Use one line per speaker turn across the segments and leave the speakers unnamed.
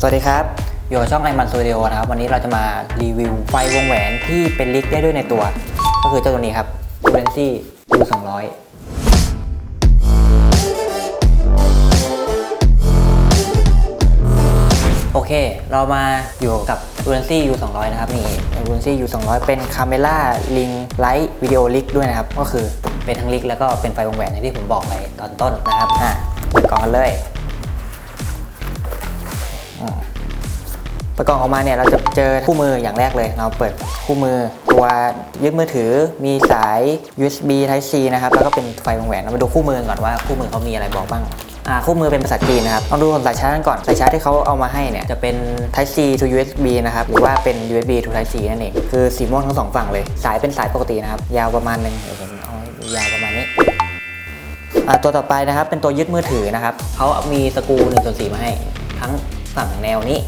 สวัสดีครับ อยู่กับช่องไอมันสตูดิโอนะครับ วันนี้เราจะมารีวิวไฟวงแหวนที่เป็นลิกได้ด้วยในตัว ก็คือเจ้าตัวนี้ครับ b r e n c y U 2 0 0 โอเค เรามาอยู่กับ b r e n c y U 2 0 0 นะครับ นี่ b r e n c y U 2 0 0 เป็น Camera Ring Light Video Rig ด้วยนะครับ ก็คือเป็นทั้งลิกแล้วก็เป็นไฟวงแหวนอย่างที่ผมบอกไปตอนต้นนะครับอะเปิดกล่องกันเลย ประกอบออกมาเนี่ยเราจะเจอคู่มืออย่างแรกเลย เราเปิดคู่มือตัวยึดมือถือมีสาย USB Type C นะครับ แล้วก็เป็นไฟวงแหวนเรามาดูคู่มือก่อนว่าคู่มือเขามีอะไรบอกบ้างคู่มือเป็นภาษาจีนนะครับต้องดูสายชาร์จกันก่อนสายชาร์จที่เขาเอามาให้เนี่ยจะเป็น Type C to USB นะครับหรือว่าเป็น USB to Type C นั่นเองคือสีม่วงทั้งสองฝั่งเลย สายเป็นสายปกตินะครับ ยาวประมาณหนึงเดี๋ยวผมเอายาวประมาณนี้ตัวต่อไปนะครับเป็นตัวยึดมือถือนะครับเขามีสกู1ส่วน4มาให้ทั้ง ฝั่งแนวนี้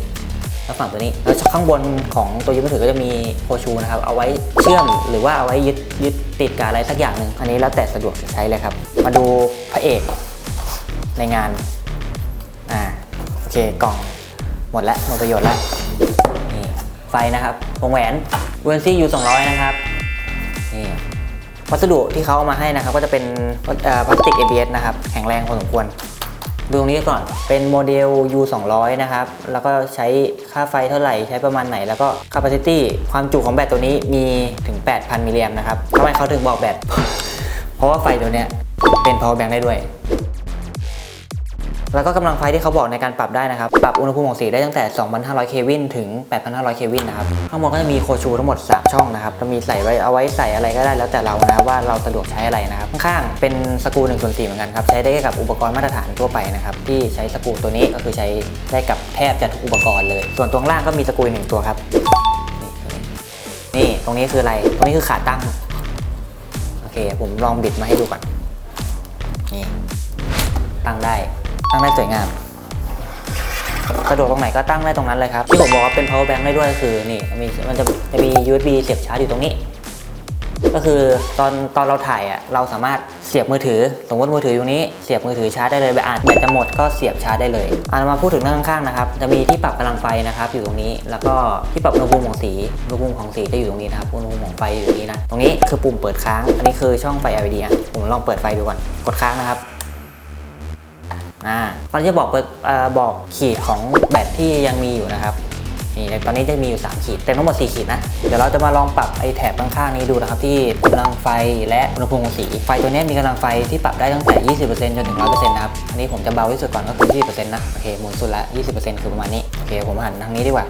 และฝั่งตัวนี้ แล้วข้างบนของตัวยึดมือถือก็จะมีโคชูนะครับ เอาไว้เชื่อมหรือว่าเอาไว้ยึดยึดติดกับอะไรสักอย่างหนึ่งอันนี้แล้วแต่สะดวกจะใช้เลยครับ มาดูพระเอกในงาน อ่า โอเค กล่อง หมดแล้วหมดประโยชน์แล้วนี่ไฟนะครับ วงแหวนเวนซี่ยู200นะครับ นี่วัสดุที่เขาเอามาให้นะครับ ก็จะเป็นพลาสติก ABS นะครับ แข็งแรงพอสมควร ดูตรงนี้ก่อนเป็นโมเดล U 2 0 0นะครับ แล้วก็ใช้ค่าไฟเท่าไหร่ใช้ประมาณไหน แล้วก็ capacity ความจุของแบตตัวนี้มีถึง 8,000 มิลลิแอมป์นะครับทำไมเขาถึงบอกแบต เพราะว่าไฟตัวเนี้ยเป็น power bank ได้ด้วย แล้วก็กำลังไฟที่เขาบอกในการปรับได้นะครับ ปรับอุณหภูมิของสีได้ตั้งแต่ 2,500 เควินถึง 8,500 เควินนะครับ ข้างบนก็จะมีโคชูทั้งหมด 3 ช่องนะครับจะมีใส่ไว้เอาไว้ใส่อะไรก็ได้แล้วแต่เรานะว่าเราสะดวกใช้อะไรนะครับ ข้างๆเป็นสกู1ส่วน4เหมือนกันครับ ใช้ได้กับอุปกรณ์มาตรฐานทั่วไปนะครับ ที่ใช้สกูตัวนี้ก็คือใช้ได้กับแทบจะทุกอุปกรณ์เลย ส่วนตรงล่างก็มีสกูหนึ่งตัวครับ นี่ตรงนี้คืออะไร ตรงนี้คือขาตั้ง โอเค ผมลองบิดมาให้ดูก่อน นี่ ตั้งได้ ตั้งได้สวยงามสะดวกตรงไหนก็ตั้งได้ตรงนั้นเลยครับ ที่ผมบอกว่าเป็น power bank ได้ด้วยคือนี่มีมันจะจะมี USB เสียบชาร์จอยู่ตรงนี้ ก็คือตอนตอนเราถ่ายอะเราสามารถเสียบมือถือ สมมติมือถืออยู่นี้เสียบมือถือชาร์จได้เลยแบบอ่านแบตจะหมดก็เสียบชาร์จได้เลยอ่ามาพูดถึงเรื่องข้างๆนะครับจะมีที่ปรับกำลังไฟนะครับอยู่ตรงนี้ แล้วก็ที่ปรับอุณหภูมิของสีอุณหภูมิของสีจะอยู่ตรงนี้นะครับอุณหภูมิของไฟอยู่ตรงนี้นะตรงนี้คือปุ่มเปิดค้างอันนี้คือช่องไฟ LED อะผมลองเปิดไฟดูก่อนกดค้างนะครับ อ่าตอนนี้จะบอกอบอกขีดของแบตที่ยังมีอยู่นะครับนี่ตอนนี้จะมีอยู่ 3 ขีดเต็มทั้งหมด 4 ขีดนะ เดี๋ยวเราจะมาลองปรับไอ้แถบข้างๆนี้ดูนะครับ ที่กำลังไฟและอุณหภูมิของสี ไฟตัวนี้มีกำลังไฟที่ปรับได้ตั้งแต่ 20%จนถึง 100%นะครับ อันนี้ผมจะเบาที่สุดก่อนก็คือ 20%นะ โอเค หมุนสุดละ 20%คือประมาณนี้ โอเค ผมหันทางนี้ดีกว่า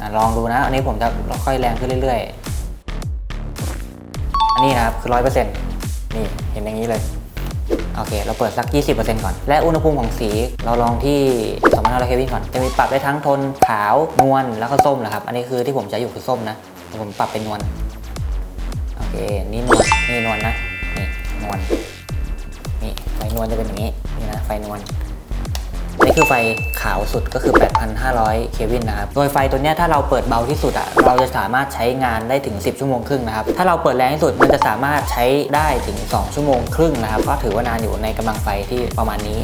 อลองดูนะ อันนี้ผมจะค่อยแรงขึ้นเรื่อย ๆ อันนี้นะครับคือ 100%นี่ เห็นอย่างนี้เลย โอเค เราเปิดสัก 20%ก่อน และอุณหภูมิของสี เราลองที่2,500เคลวินก่อน จะมีปรับได้ทั้งโทนขาว นวล แล้วก็ส้มนะครับ อันนี้คือที่ผมใช้อยู่คือส้มนะ ผมปรับเป็นนวล โอเค นี่นวล นี่นวลนะ นี่นวล นี่ไฟนวลจะเป็นอย่างนี้ นี่นะ ไฟนวล นนี้คือไฟขาวสุดก็คือ 8,500 เควินนะครับ โดยไฟตัวนี้ถ้าเราเปิดเบาที่สุดอะเราจะสามารถใช้งานได้ถึง 10 ชั่วโมงครึ่งนะครับ ถ้าเราเปิดแรงที่สุดมันจะสามารถใช้ได้ถึง 2 ชั่วโมงครึ่งนะครับ ก็ถือว่านานอยู่ในกำลังไฟที่ประมาณนี้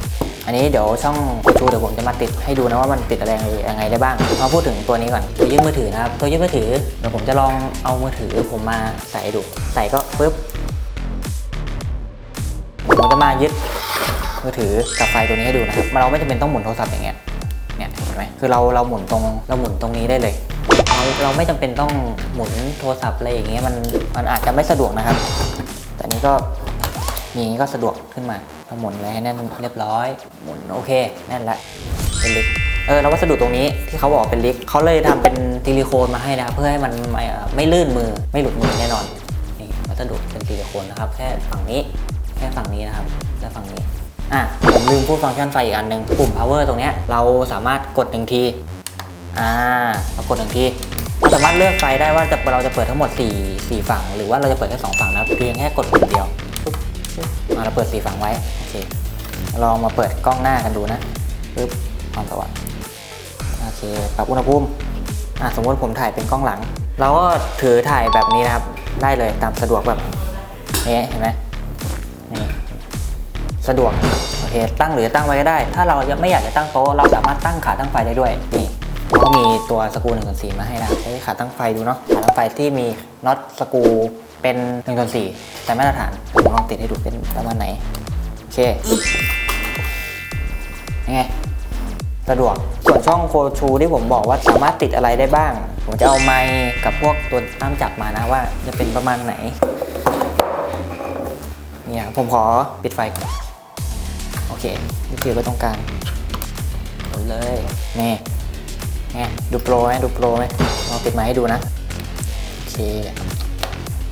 อันนี้เดี๋ยวช่องโคชูเดี๋ยวผมจะมาติดให้ดูนะว่ามันติดอะไรยังไงได้บ้าง มาพูดถึงตัวนี้ก่อน ตัวยึดมือถือนะครับ ตัวยึดมือถือเดี๋ยวผมจะลองเอามือถือผมมาใส่ดู ใส่ก็ปึ๊บ ผมจะมายึด มือถือกับไฟตัวนี้ให้ดูนะครับเราไม่จำเป็นต้องหมุนโทรศัพท์อย่างเงี้ยเนี่ยเห็นไหมคือเราเราหมุนตรงเราหมุนตรงนี้ได้เลย เราเราไม่จำเป็นต้องหมุนโทรศัพท์อะไรอย่างเงี้ยมันมันอาจจะไม่สะดวกนะครับ แต่นี้ก็มีนี้ก็สะดวกขึ้นมาเราหมุนเลยให้แน่นเรียบร้อย หมุนโอเคแน่นละเป็นลิกเออแล้ววัสดุตรงนี้ที่เขาบอกเป็นลิกเขาเลยทำเป็นซิลิโคนมาให้นะครับเพื่อให้มันไม่ไม่ลื่นมือไม่หลุดมือแน่นอนนี่วัสดุเป็นซิลิโคนนะครับ แค่ฝั่งนี้แค่ฝั่งนี้นะครับและฝั่งนี้ อะผมลืมพูดฟังก์ชันไฟอีกอันหนึ่งปุ่ม power ตรงเนี้ยเราสามารถกดหนึ่งทีอ่าเรากดหนึ่งทีเราสามารถเลือกไฟได้ว่าจะเราจะเปิดทั้งหมด 4 4 ฝั่ง หรือว่าเราจะเปิดแค่สองฝั่งนะเพียงแค่กดปุ่มเดียวปุ๊บอ่าเราเปิด 4 ฝั่งไว้โอเคลองมาเปิดกล้องหน้ากันดูนะปึ๊บความสว่างโอเคปรับอุณหภูมิอะสมมติผมถ่ายเป็นกล้องหลัง เราก็ถือถ่ายแบบนี้นะครับ ได้เลยตามสะดวกแบบนี้เห็นไหมนี่ สะดวกโอเคตั้งหรือตั้งไว้ก็ได้ ถ้าเรายังไม่อยากจะตั้งโต๊ะเราสามารถตั้งขาตั้งไฟได้ด้วยนี่เขามีตัวสกรูหนึ่งส่วนสี่มาให้นะใช้ขาตั้งไฟดูเนาะขาตั้งไฟที่มีน็อตสกรูเป็นหนึ่งส่วนสี่แต่มาตรฐานผมลองติดให้ดูเป็นประมาณไหนโอเคยังไงสะดวกส่วนช่องโคชูที่ผมบอกว่าสามารถติดอะไรได้บ้าง ผมจะเอาไมค์กับพวกตัวตั้มจับมานะว่าจะเป็นประมาณไหนเนี่ยผมขอปิดไฟก่อน คนี่คือไว้ตรงกลางหมดเลยนี่ไงดูโปรไหมดูโปรไหมลองปิดไมค์ให้ดูนะโอเค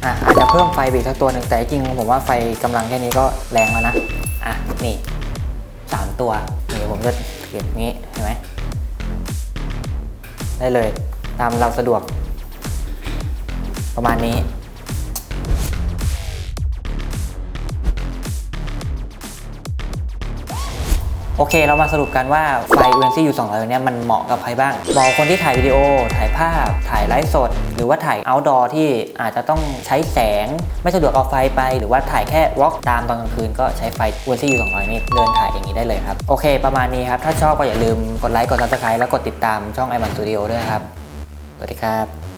อะอาจจะเพิ่มไฟอีกสักตัวหนึ่งแต่จริงผมว่าไฟกำลังแค่นี้ก็แรงแล้วนะอะนี่สามตัวนี่ผมจะเขียนงนี้เห็นไหมได้เลยตามเราสะดวก ประมาณนี้ โอเค เรามาสรุปกันว่าไฟ UNC U 2 0 0 เนี่ยมันเหมาะกับใครบ้างเหมาะกับคนที่ถ่ายวิดีโอ ถ่ายภาพ ถ่ายไลฟ์สด หรือว่าถ่าย outdoor ที่อาจจะต้องใช้แสง ไม่สะดวกเอาไฟไป หรือว่าถ่ายแค่วอล์กตามตอนกลางคืนก็ใช้ไฟ UNC U 2 0 0 นี่เดินถ่ายอย่างนี้ได้เลยครับ โอเคประมาณนี้ครับ ถ้าชอบก็อย่าลืมกดไลค์ กด subscribe แล้วกดติดตามช่อง i m a n Studio ด้วยครับ สวัสดีครับ